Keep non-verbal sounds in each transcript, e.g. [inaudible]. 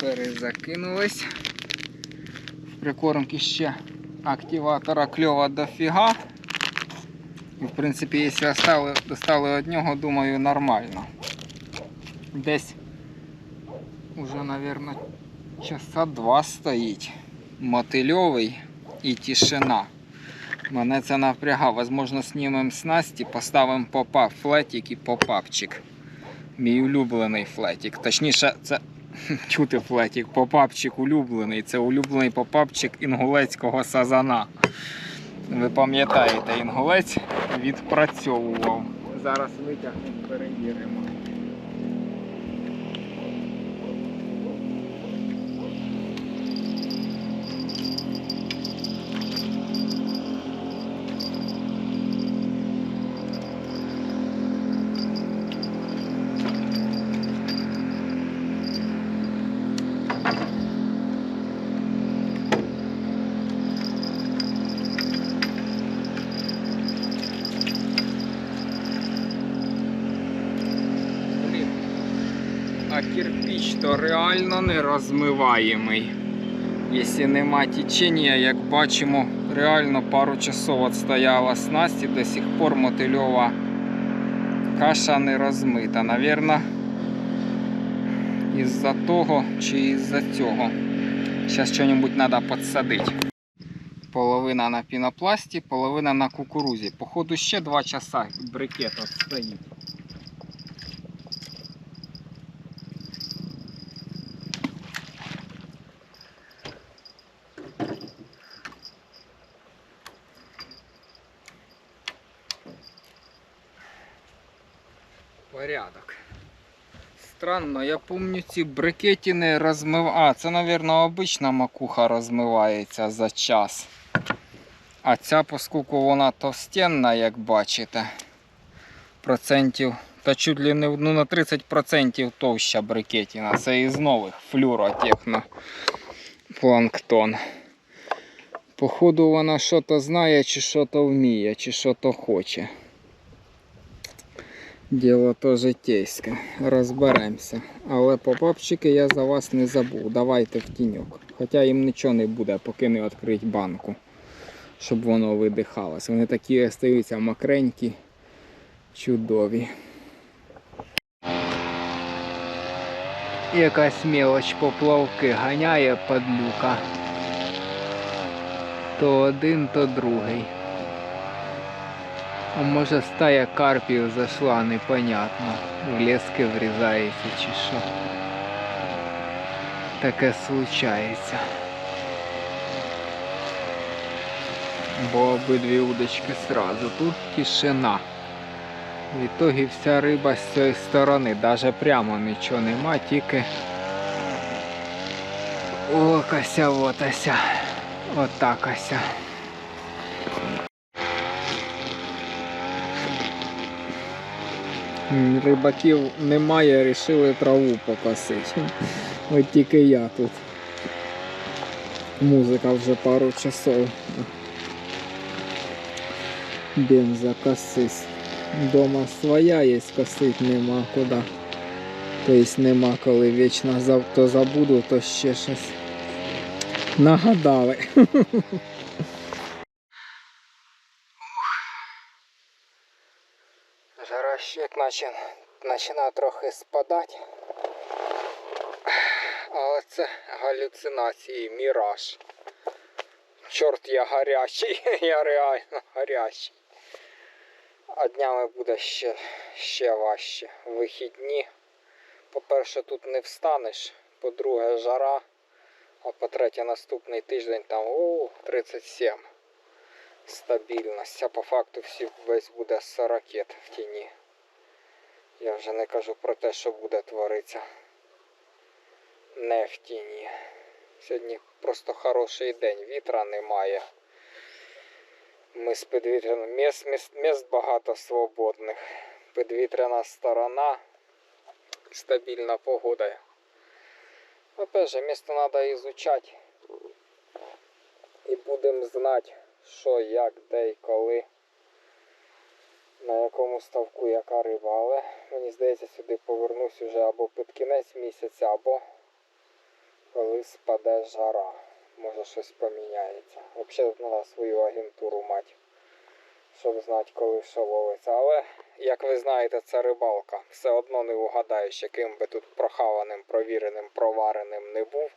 Перезакинулись. В прикормки ще активатора кльова дофіга. І, в принципі, якщо остали, достали од нього, думаю, нормально. Десь уже, мабуть, часа два стоїть. Мотильовий і тишина. Мене це напрягає. Возможно, знімемо снасті, поставимо попап, флетик і попапчик. Мій улюблений флетик. Точніше, це [laughs] чути флетік, попапчик улюблений. Це улюблений попапчик інгулецького сазана. Ви пам'ятаєте, інгулець відпрацьовував. Зараз витягнемо, перевіримо. То реально не розмиваємий. Якщо нема течення, як бачимо, реально пару часов відстояла снасть і до сих пор мотильова каша не розмита. Навірно, із-за того чи із-за цього. Зараз щось треба підсадити. Половина на пінопласті, половина на кукурузі. Походу ще 2 часа брикет от стоїть. Порядок. Странно, я пам'ятаю ці брикетини розмив. А, це, мабуть, обична макуха розмивається за час. А ця, оскільки вона товстенна, як бачите, процентів, та чуть ли не ну, на 30% товща брикетина. Це із нових флюротехно планктон. Походу вона що-то знає, чи що-то вміє, чи що-то хоче. Діло то житейське. Розберемося. Але попапчики я за вас не забув. Давайте в тіньок. Хоча їм нічого не буде, поки не відкрить банку. Щоб воно видихалось. Вони такі остаються мокренькі, чудові. Якась мелоч поплавки ганяє падлюка. То один, то другий. А може стая карпів зайшла непонятно. В лески врізається чи що. Таке случається. Бо обидві удочки сразу. Тут тишина. В ітогі вся риба з цієї сторони. Даже прямо нічого нема, тільки окася отася. Отак Рибаків немає, рішили траву покосити. От тільки я тут. Музика вже пару часов. Бенза косись. Дома своя є, косить нема куди. Тобто нема коли вічно то забуду, то ще щось. Нагадали. [laughs] Жарощик починає трохи спадати. Але це галюцинації, міраж. Чорт я гарячий, [laughs] я реально гарячий. А днями буде ще, ще важче. Вихідні. По-перше, тут не встанеш. По-друге, жара. А по-третє, наступний тиждень там о, 37. Стабільність. А по факту всі весь буде 40 в тіні. Я вже не кажу про те, що буде творитися не в тіні. Сьогодні просто хороший день, вітра немає. Ми з підвітряним міст, міст, міст багато свободних. Підвітряна сторона, стабільна погода. Опять же, місто треба ізучати. І будемо знати, що, як, де і коли. На якому ставку яка риба. Але мені здається, сюди повернусь уже або під кінець місяця, або коли спаде жара. Може щось поміняється. Взагалі треба свою агентуру мати, щоб знати, коли що ловиться. Але, як ви знаєте, це рибалка. Все одно не угадаєш, яким би тут прохаваним, провіреним, провареним не був.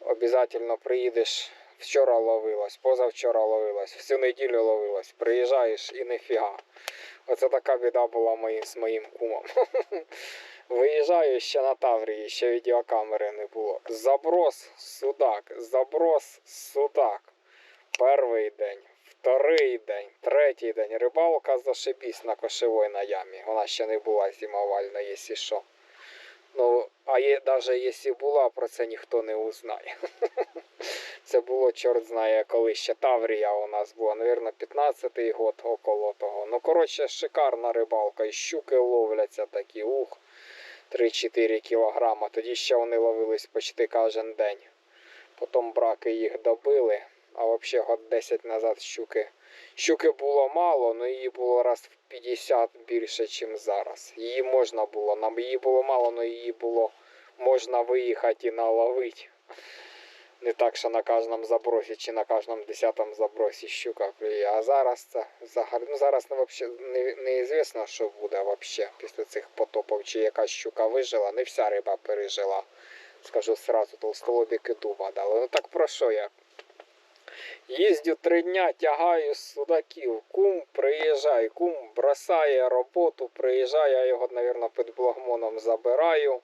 Обязательно приїдеш. Вчора ловилось, позавчора ловилось, всю неділю ловилось. Приїжджаєш і ніфіга. Оце така біда була мої, з моїм кумом. [laughs] Виїжджаю ще на Таврії, ще відеокамери не було. Заброс судак, заброс судак. Перший день, вторий день, третій день. Рибалка зашибісь на кошевой на ямі. Вона ще не була зимовальна, якщо що. Ну, а є, навіть якщо була, про це ніхто не узнає. [laughs] Це було, чорт знає, коли ще Таврія у нас була, навірно, 15-й год около того. Ну, коротше, шикарна рибалка. І щуки ловляться такі, ух, 3-4 кілограма. Тоді ще вони ловились почти кожен день. Потім браки їх добили, а взагалі год 10 назад щуки. Щуки було мало, але її було раз в 50 більше, ніж зараз. Її можна було, нам її було мало, але її було можна виїхати і наловити. Не так, що на кожному забросі чи на кожному десятому забросі щука клює. А зараз це взагалі. Ну зараз не, вообще, не, неізвісно, що буде взагалі після цих потопів, чи якась щука вижила. Не вся риба пережила. Скажу сразу, толстолобіки дуба дали. Ну так про що я? Їздю три дня, тягаю судаків. Кум приїжджає, кум бросає роботу, приїжджає, я його, мабуть, під благмоном забираю.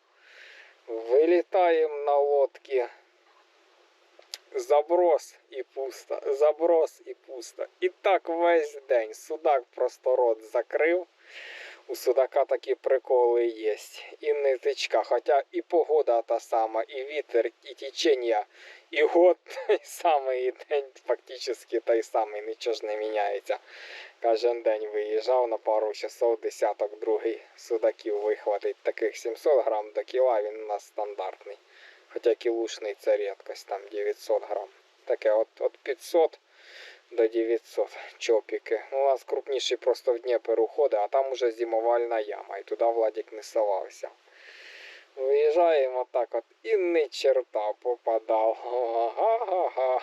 Вилітаємо на лодки. Заброс і пусто, заброс і пусто. І так весь день. Судак просто рот закрив. У судака такі приколи є. І нитичка, хоча і погода та сама, і вітер, і течення, і год [laughs] той самий, день фактично той самий, нічого ж не міняється. Кожен день виїжджав на пару часов, десяток другий судаків вихватить. Таких 700 грам до кіла, він у нас стандартний. Хоча кілушний це рідкость, там 900 грам. Таке от, от 500 до 900 чопіки. Ну, у нас крупніші просто в Дніпер уходи, а там уже зимовальна яма, і туди Владик не совався. Виїжджаємо так от і не черта попадав. Ага-га-га.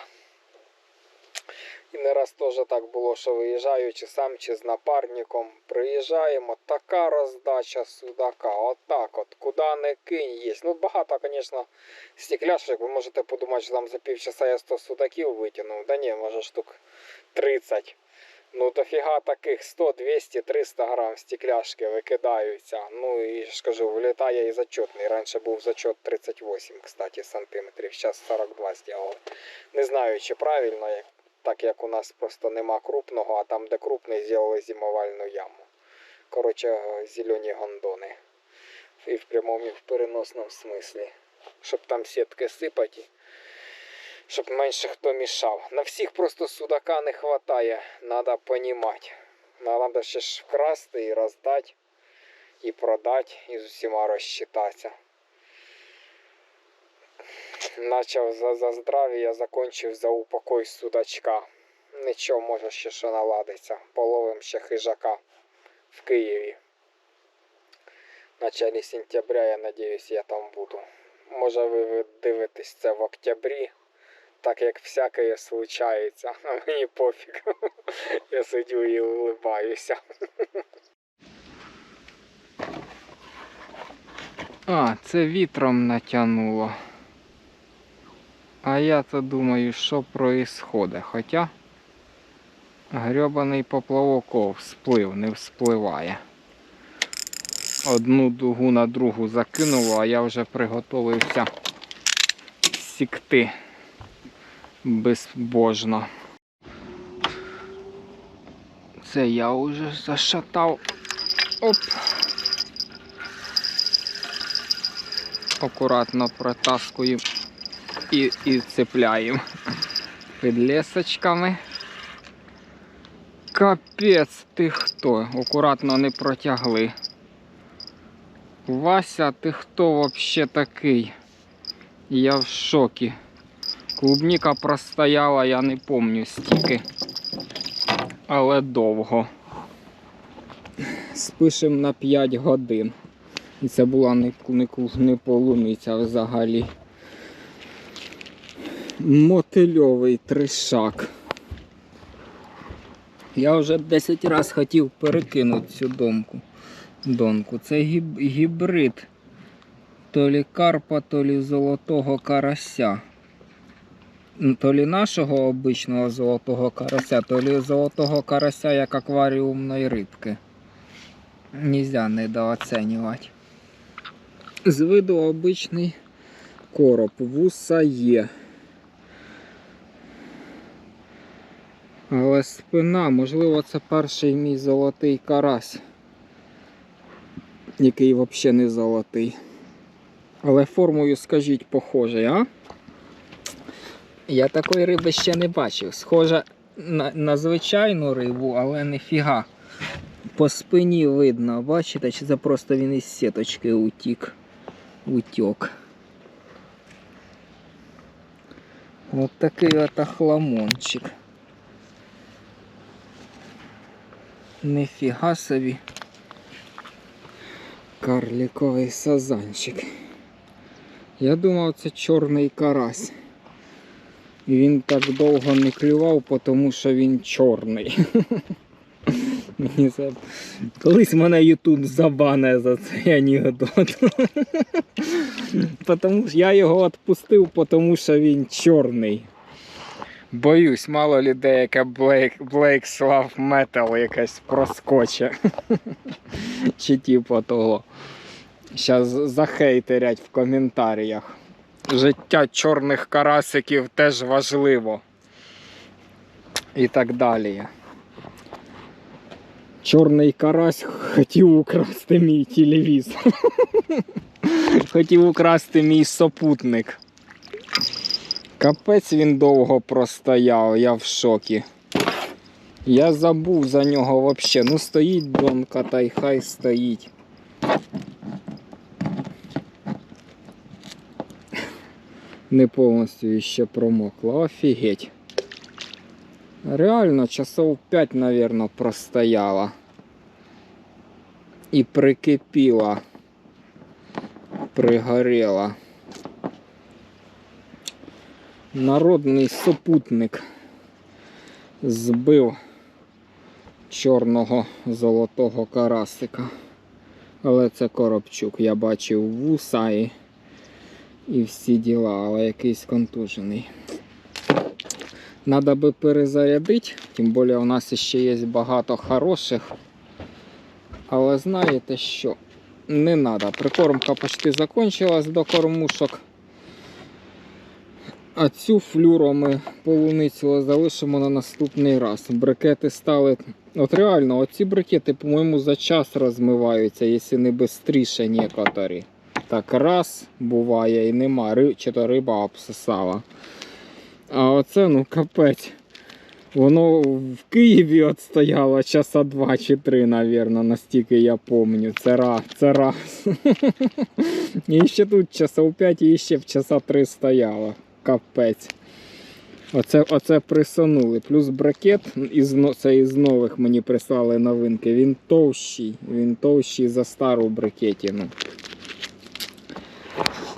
І не раз теж так було, що виїжджаю чи сам, чи з напарником. Приїжджаємо, така роздача судака. Отак от, куди не кинь є. Ну багато, звісно, стекляшок. Ви можете подумати, що там за півчаса я 100 судаків витягнув. Да ні, може штук 30. Ну дофіга таких 100, 200, 300 грам стекляшки викидаються. Ну і ж кажу, влітає і зачетний. Раніше був зачет 38, кстати, сантиметрів. Зараз 42 зробили. Не знаю, чи правильно, як так як у нас просто нема крупного, а там, де крупний, зробили зимовальну яму. Коротше, зелені гондони. І в прямому, і в переносному смислі. Щоб там сітки сипати, щоб менше хто мішав. На всіх просто судака не вистачає, треба розуміти. Треба ще ж вкрасти і роздати, і продати, і з усіма розчитатися. Начав за, за здрав'я, закончив за упокой судачка. Нічого, може ще що наладиться. Половим ще хижака в Києві. В началі сентября, я надіюсь, я там буду. Може ви, ви дивитесь це в октябрі, так як всяке случається, а [laughs] мені пофіг. Я сидю і улибаюся. А, це вітром натягнуло. А я то думаю, що происходить. Хоча грьобаний поплавок всплив, не вспливає. Одну дугу на другу закинуло, а я вже приготовився сікти безбожно. Це я вже зашатав. Оп. Акуратно протаскую і, і цепляємо під лесочками. Капець, ти хто? Акуратно не протягли. Вася, ти хто вообще такий? Я в шокі. Клубніка простояла, я не помню стільки. Але довго. Спишем на 5 годин. І це була не, не, не полуниця взагалі. Мотильовий тришак. Я вже 10 разів хотів перекинути цю домку. Донку. Це гіб- гібрид. То лі карпа, то лі золотого карася. То лі нашого обичного золотого карася, то лі золотого карася як акваріумної рибки. Нельзя недооцінювати. З виду обичний короб. Вуса є. Але спина, можливо, це перший мій золотий карась, який взагалі не золотий. Але формою, скажіть, похожий, а? Я такої риби ще не бачив. Схожа на, на звичайну рибу, але не фіга. По спині видно, бачите, чи це просто він із сіточки утік. Утік. От такий от охламончик. Нифіга собі. Карліковий сазанчик. Я думав, це чорний карась. Він так довго не клював, тому що він чорний. [laughs] Мені це... Колись мене Ютуб забане за цей анекдот. [laughs] Тому що я його відпустив, тому що він чорний. Боюсь, мало людей, яке Блейк, Блейк Слав Метал якась проскоче. [laughs] Чи типу того. Щас захейтерять в коментарях. Життя чорних карасиків теж важливо. І так далі. Чорний карась хотів украсти мій телевізор. [laughs] хотів украсти мій сопутник. Капець він довго простояв, я в шокі. Я забув за нього взагалі. Ну стоїть донка, та й хай стоїть. Не повністю ще промокла. Офігеть. Реально часов 5, мабуть, простояла. І прикипіла. Пригорела. Народний супутник збив чорного золотого карасика. Але це коробчук. Я бачив вуса і, і всі діла, але якийсь контужений. Надо би перезарядити, тим більше у нас ще є багато хороших. Але знаєте що? Не треба. Прикормка почти закончилась до кормушок. А цю флюру ми полуницю залишимо на наступний раз. Брикети стали. От реально, оці брикети, по-моєму, за час розмиваються, якщо не швидше некоторі. Так раз буває і нема. Ри- Чи то риба обсосала. А оце, ну капець. Воно в Києві от стояло часа два чи три, навірно, настільки я пам'ятаю. Це раз, це раз. [laughs] І ще тут часов 5 і ще в часа 3 стояло. Капець. Оце, оце присунули. Плюс бракет із, це із нових мені прислали новинки. Він товщий. Він товщий за стару брикетіну.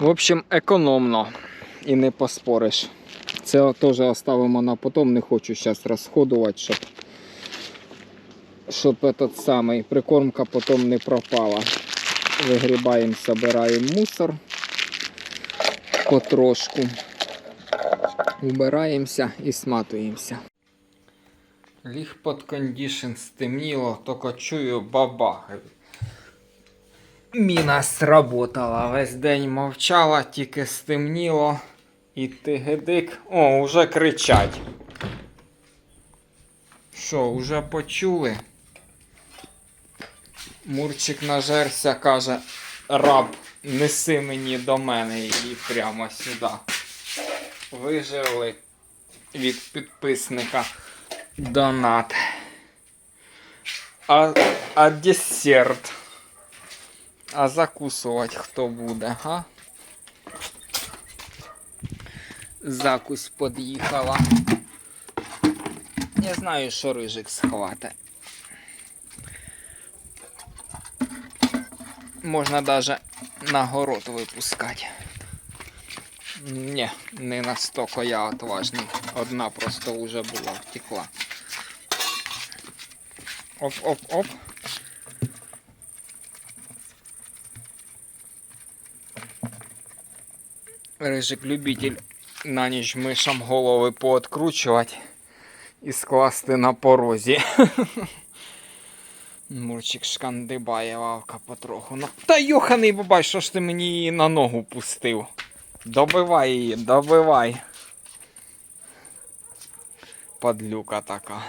В общем, економно. І не поспориш. Це теж оставимо на потом. Не хочу зараз розходувати, щоб, щоб этот самий прикормка потім не пропала. Вигрібаємо, збираємо мусор потрошку. Вбираємося і сматуємося. Ліг під кондішн стемніло, тільки чую бабахи. Міна сработала, весь день мовчала, тільки стемніло. І тигедик. О, уже кричать. Що, уже почули? Мурчик нажерся, каже, раб, неси мені до мене і прямо сюди. Вижили від підписника донат. А, а десерт. А закусувати хто буде, га? Закусь під'їхала. Я знаю, що рижик схвате. Можна навіть на город випускати. Ні, не настільки я отважний. Одна просто вже була втекла. Оп-оп-оп. Рижик любитель на ніч мишам голови пооткручувати і скласти на порозі. [laughs] Мурчик шкандибає вавка потроху. Ну, та йоханий бабай, що ж ти мені її на ногу пустив? Добивай її, добивай. Падлюка така.